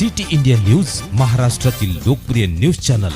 City India news महाराष्ट्रातील लोकप्रिय news channel.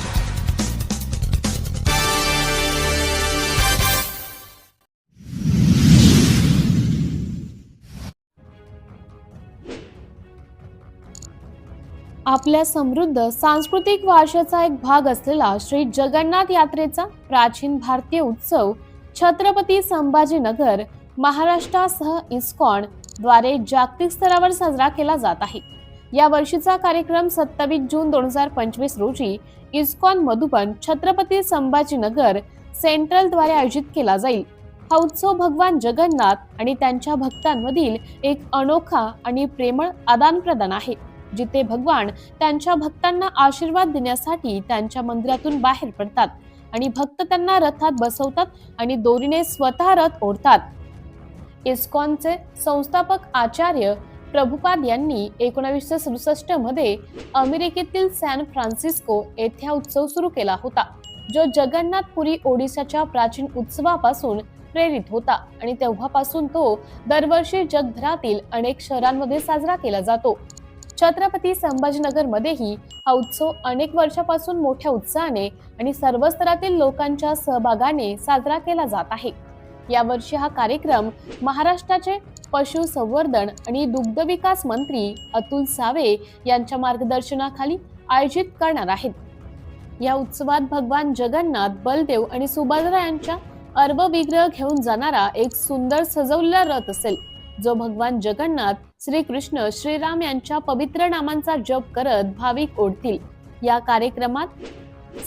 आपल्या समृद्ध सांस्कृतिक वारशाचा एक भाग असलेला श्री जगन्नाथ यात्रेचा प्राचीन भारतीय उत्सव छत्रपती संभाजीनगर महाराष्ट्रासह इस्कॉनद्वारे जागतिक स्तरावर साजरा केला जात आहे. या वर्षीचा कार्यक्रम सत्तावीस जून दोन हजार पंचवीस रोजी इस्कॉन मधुबन छत्रपती संभाजीनगर सेंट्रलद्वारे आयोजित केला जाईल. हा उत्सव भगवान जगन्नाथ आणि त्यांच्या भक्तांमधील एक अनोखा आणि प्रेमळ आदान प्रदान आहे जिथे भगवान त्यांच्या भक्तांना आशीर्वाद देण्यासाठी त्यांच्या मंदिरातून बाहेर पडतात आणि भक्त त्यांना रथात बसवतात आणि दोरीने स्वतः रथ ओढतात. इस्कॉनचे संस्थापक आचार्य प्रभुपाद यांनी एकोणावीसशे सदुसष्टमध्ये अमेरिकेतील सॅन फ्रान्सिस्को येथे हा उत्सव सुरू केला होता जो जगन्नाथपुरी ओडिसाच्या प्राचीन उत्सवापासून प्रेरित होता आणि तेव्हापासून तो दरवर्षी जगभरातील अनेक शहरांमध्ये साजरा केला जातो. छत्रपती संभाजीनगर मध्येही हा उत्सव अनेक वर्षापासून मोठ्या उत्साहाने आणि सर्व स्तरातील लोकांच्या सहभागाने साजरा केला जात आहे. यावर्षी हा कार्यक्रम महाराष्ट्राचे पशुसंवर्धन आणि दुग्ध विकास मंत्री अतुल सावे यांच्या मार्गदर्शनाखाली आयोजित करणार आहेत. या उत्सवात भगवान जगन्नाथ बलदेव आणि सुभद्रा यांच्या अर्व विग्रह घेऊन जाणारा एक सुंदर सजवलेला रथ असेल जो भगवान जगन्नाथ श्रीकृष्ण श्रीराम यांच्या पवित्र नामांचा जप करत भाविक ओढतील. या कार्यक्रमात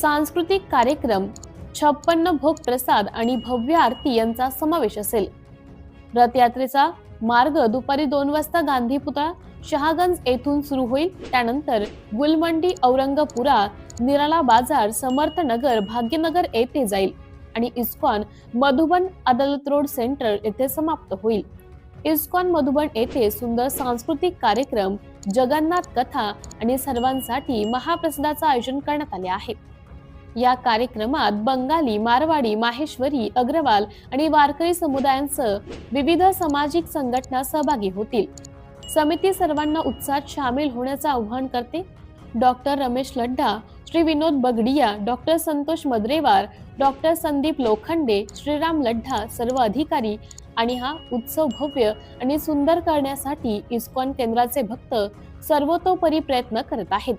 सांस्कृतिक कार्यक्रम छप्पन्न भोग प्रसाद आणि भव्य आरती यांचा समावेश असेल. रथयात्रेचा मार्ग दुपारी दोन वाजता गांधी पुतळा शहागंज येथून सुरू होईल. त्यानंतर गुलमंडी औरंगपुरा निराला बाजार समर्थनगर भाग्यनगर येथे जाईल आणि ISKCON Madhuban Adalat road centre येथे समाप्त होईल. इस्कॉन मधुबन येथे सुंदर सांस्कृतिक कार्यक्रम जगन्नाथ कथा आणि सर्वांसाठी महाप्रसादाचं आयोजन करण्यात आले आहे. या कार्यक्रमात बंगाली मारवाडी माहेश्वरी अग्रवाल आणि वारकरी समुदायांसह विविध सामाजिक संघटना सहभागी होतील. समिती सर्वांना उत्साहात सामील होण्याचं आवाहन करते. Doctor Ramesh Ladda Shri Vinod Bagadia doctor Santosh Madrewar doctor Sandeep Lokhande Shriram Ladda सर्व अधिकारी आणि हा उत्सव भव्य आणि सुंदर करण्यासाठी इस्कॉन केंद्राचे भक्त सर्वतोपरी प्रयत्न करत आहेत.